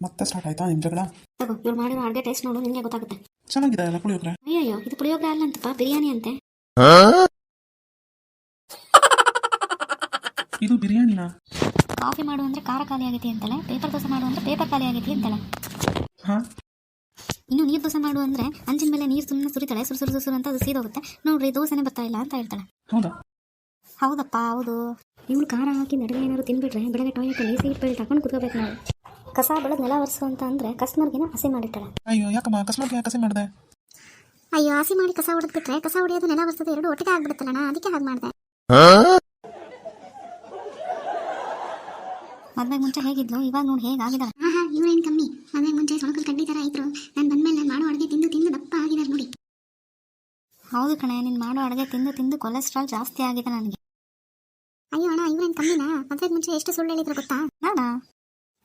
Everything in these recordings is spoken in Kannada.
ಮತ್ತೆ ಸ್ಟಾರ್ಟ್ ಆಯ್ತಾ ನಿಮ್ಮ ಜಗಳ? ತಗೋ ಮಾಡಿರೋ ಅಡುಗೆ ಟೇಸ್ಟ್ ನೋಡು ನಿಮಗೆ ಗೊತ್ತಾಗುತ್ತೆ. ಚೆನ್ನಾಗಿದೆ ಅಲ್ಲ ಪುಳಿಯೋಗರೆ? ಅಯ್ಯೋ ಇದು ಪುಳಿಯೋಗರೆ ಅಲ್ಲ ಅಂತಪ್ಪ ಬಿರಿಯಾನಿ ಅಂತೆ. ಇದು ಬಿರಿಯಾನಿನಾ? ಕಾಫಿ ಮಾಡು ಅಂದ್ರೆ ಖಾರ ಖಾಲಿ ಆಗೈತಿ ಅಂತಲ್ಲ ಪೇಪರ್ ದೋಸೆ ಮಾಡು ಅಂದ್ರೆ ಪೇಪರ್ ಖಾಲಿ ಆಗೈತಿ ಅಂತಲ್ಲ. ಹಾಂ? ಇನ್ನು ನೀರು ದೋಸೆ ಮಾಡು ಅಂದ್ರೆ ಅಂಚಿನ ಮೇಲೆ ನೀರು ಸುಮ್ಮನೆ ಸುರಿತಾಳೆ ಸುರು ಸುರು ಸುರು ಅಂತ ಅದು ಸೀದೋಗುತ್ತೆ. ನೋಡ್ರಿ ದೋಸೆನೇ ಬರ್ತಾ ಇಲ್ಲ ಅಂತ ಹೇಳ್ತಾಳೆ. ಹೌದಾ? ಹೌದಪ್ಪ ಹೌದು. ಇವಳು ಖಾರ ಹಾಕಿ ನಡುವೆ ಏನಾದ್ರು ತಿನ್ಬಿಟ್ರೆ ಬೆಳಗ್ಗೆ ಟಾಯ್ಲೆಟಲ್ಲಿ ಸೀಟ್ ಬೆಲ್ಟ್ ಹಾಕೊಂಡು ಕುತ್ಕೋಬೇಕು ನಾವು. ಕಸ ಬೆಳೆದು ನೆಲ ಒರೆಸು ಅಂತ ಅಂದ್ರೆ ಕಸ್ಮರ್ಗಿನ ಹಸಿ ಮಾಡಿಟ್ಟಾಳೆ ಅಯ್ಯೋ ಯಾಕಮ್ಮ? ಅಕಸ್ಮಾತ್ ಯಾಕೆ ಹಸಿ ಮಾಡಿದೆ? ಅಯ್ಯೋ ಹಸಿ ಮಾಡಿ ಕಸ ಹೊಡೆದ್ಬಿಟ್ರೆ ಕಸ ಹೊಡೆಯೋದು ನೆಲ ಒರೆಸೋದು ಎರಡು ಒಟ್ಟಿಗೆ ಆಗ್ಬಿಡುತ್ತಲ್ಲಣ್ಣ ಅದಕ್ಕೆ ಹಾಗೆ ಮಾಡಿದೆ. ಮದ್ವೆಗೆ ಮುಂಚೆ ಹೇಗಿದ್ಲು? ಇವಾಗ ನೋಡಿ ಹೇಗಾಗಿದ್ದಾಳೆ ಆಹಾ ಇವ್ರೇನ್ ಕಮ್ಮಿ? ಮದುವೆ ಮುಂಚೆ ಸೊಳಕಲ್ ಕಡ್ಡಿ ತರ ಇದ್ರು. ನಾನು ಬಂದ್ಮೇಲೆ ನಾನು ಮಾಡೋ ಅಡುಗೆ ತಿಂದು ತಿಂದು ದಪ್ಪ ಆಗಿದ್ದಾರೆ ನೋಡಿ. ಹೌದು ಕಣೆ ನೀನು ಮಾಡೋ ಅಡುಗೆ ತಿಂದು ತಿಂದು ಕೊಲೆಸ್ಟ್ರಾಲ್ ಜಾಸ್ತಿ ಆಗಿದೆ ನನಗೆ. ಅಯ್ಯೋ ಅಣ್ಣ ಇವ್ರೇನ್ ಕಮ್ಮಿನಾ? ಮದುವೆಗೆ ಮುಂಚೆ ಎಷ್ಟು ಸುಳ್ಳು ಹೇಳಿದ್ರು ಗೊತ್ತಾ? ನಾನಾ?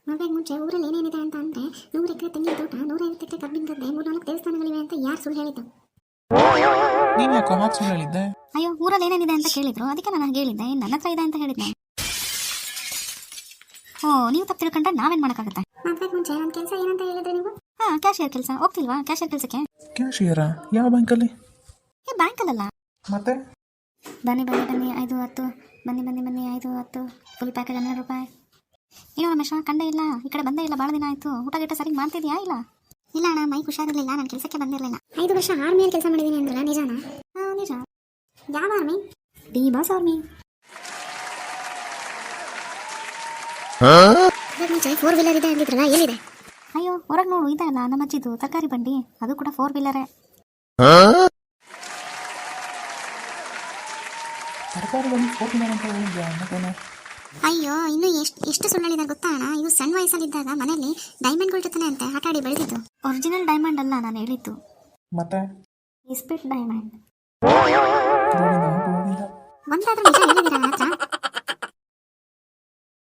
ಮದುವೆಗೆ ಮುಂಚೆ ಊರಲ್ಲಿ ಏನೇನಿದೆ ಅಂತ ಅಂದ್ರೆ ನೂರು ಎಕರೆ ತೆಂಗಿನ ತೋಟ ನೂರೈವತ್ತು ಎಕರೆ ಕಬ್ಬಿನ ಗದ್ದೆ ಮೂರ್ನಾಲ್ಕು ದೇವಸ್ಥಾನಗಳಿವೆ ಅಂತ ಯಾರು ಸುಳ್ಳು ಹೇಳಿದ್ದು? ನೀನು ಯಾಕೋ ಮಾತು ಸುಳ್ಳು ಹೇಳಿದ್ದೆ? ಅಯ್ಯೋ ಊರಲ್ಲಿ ಏನೇನಿದೆ ಅಂತ ಕೇಳಿದ್ರು ಅದಕ್ಕೆ ನಾನು ಹಾಗೆ ಹೇಳಿದ್ದೆ. ಏನ್ ನನ್ನ ಹತ್ರ ಇದೆ ಅಂತ ಹೇಳಿದ್ದೆ ಓ ನೀವು ತಪ್ಪು ತಿಳ್ಕೊಂಡ್ರೆ ನಾವೇನ್ ಮಾಡೋಕ್ಕಾಗುತ್ತೆ? ಮದುವೆಗೆ ಮುಂಚೆ ನನ್ನ ಕೆಲಸ ಏನಂತ ಹೇಳಿದ್ರೆ ನೀವು? ಹಾಂ ಕ್ಯಾಶಿಯರ್ ಕೆಲಸ ಹೋಗ್ತಿಲ್ವಾ? ಕ್ಯಾಶಿಯರ್ ಕೆಲಸಕ್ಕೆ? ಕ್ಯಾಶಿಯರಾ? ಯಾವ ಬ್ಯಾಂಕಲ್ಲಿ? ಏ ಬ್ಯಾಂಕಲ್ಲಲ್ಲ. ಮತ್ತೆ? ಬನ್ನಿ ಬನ್ನಿ ಬನ್ನಿ ಐದು ಹತ್ತು. ಬನ್ನಿ ಬನ್ನಿ ಬನ್ನಿ ಐದು ಹತ್ತು. ಫುಲ್ ಪ್ಯಾಕೇಜ್ ಹನ್ನೆರಡು ರೂಪಾಯಿ. ಏನೋ ರಮೇಶ ಕಂಡೇ ಇಲ್ಲ. ಈ ಕಡೆ ಬಂದೇ ಇಲ್ಲ ಭಾಳ ದಿನ ಆಯ್ತು. ಊಟ ಗಿಟ ಸರಿ ಮಾಡ್ತಿದ್ಯಾ ಇಲ್ಲ? ಇಲ್ಲ ಅಣ್ಣ ಮೈ ಹುಷಾರಿರ್ಲಿಲ್ಲ ನಾನು ಕೆಲಸಕ್ಕೆ ಬಂದಿರಲಿಲ್ಲ. ಐದು ವರ್ಷ ಆರ್ಮಿಯಲ್ಲಿ ಕೆಲಸ ಮಾಡಿದ್ದೀನಿ ಅಂದ್ರಲ್ಲ ನಿಜಾನಾ? ಹಾಂ ನಿಜ. ಯಾವ ಆರ್ಮಿ? D boss army. ಮುಂಚೆ ಫೋರ್ ವೀಲರ್ ಇದೆ ಅಂದಿದ್ರಲ್ಲ ಎಲ್ಲಿದೆ? ಅಯ್ಯೋ ಹೊರಗೆ ನೋಡು ಇದೆ ಅಲ್ಲ ನಮ್ಮ ಅಜ್ಜಿದು ತರಕಾರಿ ಬಂಡಿ. ಅದು ಕೂಡ ಫೋರ್ ವೀಲರೇ ಫೋರ್ ಫೋರ್ಟಿನ ಅಂತ ಹೇಳಿದ್ಯಾ ಮತ್ತೇನು? ಅಯ್ಯೋ ಇನ್ನು ಎಷ್ಟು ಎಷ್ಟು ಸುಳ್ಳು ಹೇಳಿದಾರೆ ಗೊತ್ತಾ ಅಣ್ಣ? ಇದು ಸಣ್ಣ ವಯಸ್ಸಲ್ಲಿದ್ದಾಗ ಮನೆಯಲ್ಲಿ ಡೈಮಂಡ್ಗಳ ಜೊತೆ ಅಂತೆ ಆಟ ಆಡಿ ಬೆಳೆದಿದ್ದು. ಒರಿಜಿನಲ್ ಡೈಮಂಡ್ ಅಲ್ಲ ನಾನು ಹೇಳಿದ್ದು. ಮತ್ತೆ? ಇಸ್ಪಿಟ್ ಡೈಮಂಡ್ ಒಂದಾದ್ರೂ ನಿಜ ಹೇಳಿದಿರ ನನ್ನ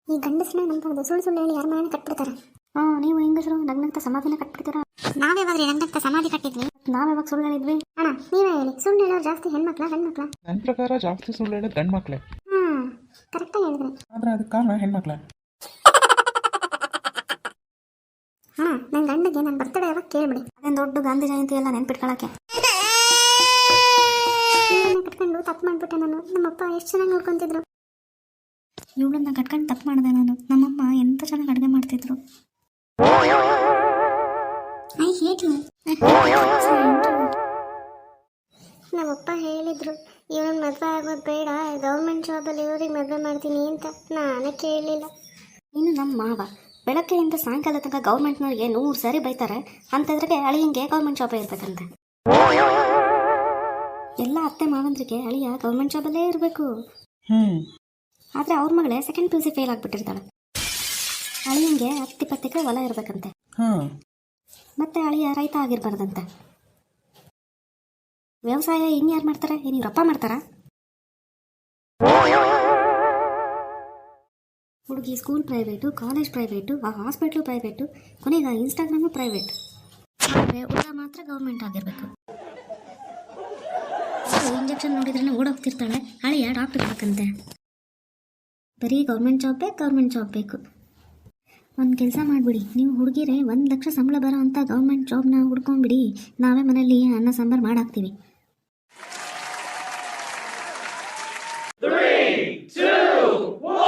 ಈ ಗಂಡಸನ್ನ ನಂಬೋದು ಸುಳ್ಳು ಸುಳ್ಳು ಹೇಳಿ ಯಾರ ಮನೆ ಕಟ್ಬಿಡ್ತಾರೆ? ಹಾಂ ನೀವು ಹೆಂಗಸರು ನಗ್ನಂತ ಸಮಾಧಿನ ಕಟ್ಬಿಡ್ತೀರಾ? ನಾವ್ಯಾವಾದ್ರಿ ನಂಗಂತ ಸಮಾಧಿ ಕಟ್ಟಿದ್ವಿ. ನಾವ್ಯಾವಾಗ ಸುಳ್ಳು ಹೇಳಿದ್ವಿ? ಅಣ್ಣ ನೀವೇ ಹೇಳಿ. ಸುಳ್ಳು ಹೇಳೋರು ಜಾಸ್ತಿ ಹೆಣ್ಮಕ್ಳ ಗಂಡ್ಮಕ್ಳ? ನನ್ನ ಪ್ರಕಾರ ಜಾಸ್ತಿ ಸುಳ್ಳು ಹೇಳೋದು ಗಂಡು ಮಕ್ಕಳೇ ಕರೆಕ್ಟಾಗಿ ಹೇಳಿದ್ರಿ ಆದ್ರೆ ಅದಕ್ಕೆ ಕಾರಣ ಹೆಣ್ಮಕ್ಳ. ಅಣ್ಣ ನನ್ನ ಗಂಡಗೆ ನನ್ನ ಬರ್ತಡೇ ಯಾವಾಗ ಕೇಳ್ಬಿಡಿ. ಅದೇ ದೊಡ್ಡ ಗಾಂಧಿ ಜಯಂತಿ ಎಲ್ಲ ನೆನ್ಪಿಟ್ಕೊಳಕ್ಕೆ. ಕಟ್ಕೊಂಡು ತಪ್ಪು ಮಾಡ್ಬಿಟ್ಟೆ ನಾನು. ನಮ್ಮಪ್ಪ ಎಷ್ಟು ಚೆನ್ನಾಗಿ ನೋಡ್ಕೊಂತಿದ್ರು. ಇವಳನ್ನ ಕಟ್ಕೊಂಡು ತಪ್ಪು ಮಾಡಿದೆ ನಾನು. ನಮ್ಮಮ್ಮ ಎಂತ ಚೆನ್ನಾಗಿ ಅಡುಗೆ ಮಾಡ್ತಿದ್ರು. I hate you. ನಮ್ಮಪ್ಪ ಹೇಳಿದ್ರು ಇವನ್ ಮದುವೆ ಆಗೋದು ಬೇಡ ಗೌರ್ಮೆಂಟ್ ಜಾಬಲ್ಲಿ ಇವ್ರಿಗೆ ಮದುವೆ ಮಾಡ್ತೀನಿ ಅಂತ. ನಾನೇ ಕೇಳಲಿಲ್ಲ ಇನ್ನು ನಮ್ಮ ಮಾವ ಬೆಳಕೆಯಿಂದ ಸಾಯಂಕಾಲ ತನಕ ಗೌರ್ಮೆಂಟ್ನವ್ರಿಗೆ ನೂರು ಸಾರಿ ಬೈತಾರೆ ಅಂಥದ್ರಿಗೆ ಅಳಿಯಂಗೆ ಗೌರ್ಮೆಂಟ್ ಜಾಬೇ ಇರ್ಬೇಕಂತೆ. ಎಲ್ಲ ಅತ್ತೆ ಮಾವಂದ್ರಿಗೆ ಅಳಿಯ ಗೌರ್ಮೆಂಟ್ ಜಾಬಲ್ಲೇ ಇರಬೇಕು. ಹ್ಞೂ ಆದರೆ ಅವ್ರ ಮಗಳೇ second P U C fail ಆಗಿಬಿಟ್ಟಿರ್ತಾಳೆ. ಅಳಿಯಂಗೆ ಹತ್ತಿಪ್ಪತ್ತಕ್ಕೆ ಹೊಲ ಇರಬೇಕಂತೆ. ಹ್ಞೂ ಮತ್ತೆ ಅಳಿಯ ರೈತ ಆಗಿರ್ಬಾರ್ದಂತೆ. ವ್ಯವಸಾಯ ಇನ್ಯಾರು ಮಾಡ್ತಾರೆ? ಏನು ಇವ್ರಪ್ಪ ಮಾಡ್ತಾರಾ? ಹುಡುಗಿ ಸ್ಕೂಲ್ ಪ್ರೈವೇಟು ಕಾಲೇಜ್ ಪ್ರೈವೇಟು ಆ ಹಾಸ್ಪಿಟ್ಲು ಪ್ರೈವೇಟು ಕೊನೆಗೆ ಇನ್ಸ್ಟಾಗ್ರಾಮು ಪ್ರೈವೇಟ್ ಊಟ ಮಾತ್ರ ಗೌರ್ಮೆಂಟ್ ಆಗಿರಬೇಕು. ಇಂಜೆಕ್ಷನ್ ನೋಡಿದ್ರೆ ಓಡೋಗ್ತಿರ್ತಾಳೆ. ಹಳೆಯ ಡಾಕ್ಟರ್ ಬೇಕಂತೆ ಬರೀ ಗೌರ್ಮೆಂಟ್ ಜಾಬ್ ಬೇಕು ಗೌರ್ಮೆಂಟ್ ಜಾಬ್ ಬೇಕು. ಒಂದು ಕೆಲಸ ಮಾಡಿಬಿಡಿ. ನೀವು ಹುಡುಗಿರೆ ಒಂದು ಲಕ್ಷ ಸಂಬಳ ಬರೋ ಅಂಥ ಗೌರ್ಮೆಂಟ್ ಜಾಬ್ನ ಹುಡ್ಕೊಂಬಿಡಿ ನಾವೇ ಮನೇಲಿ ಅನ್ನ, ಸಾಂಬಾರು ಮಾಡಾಕ್ತೀವಿ. two, one.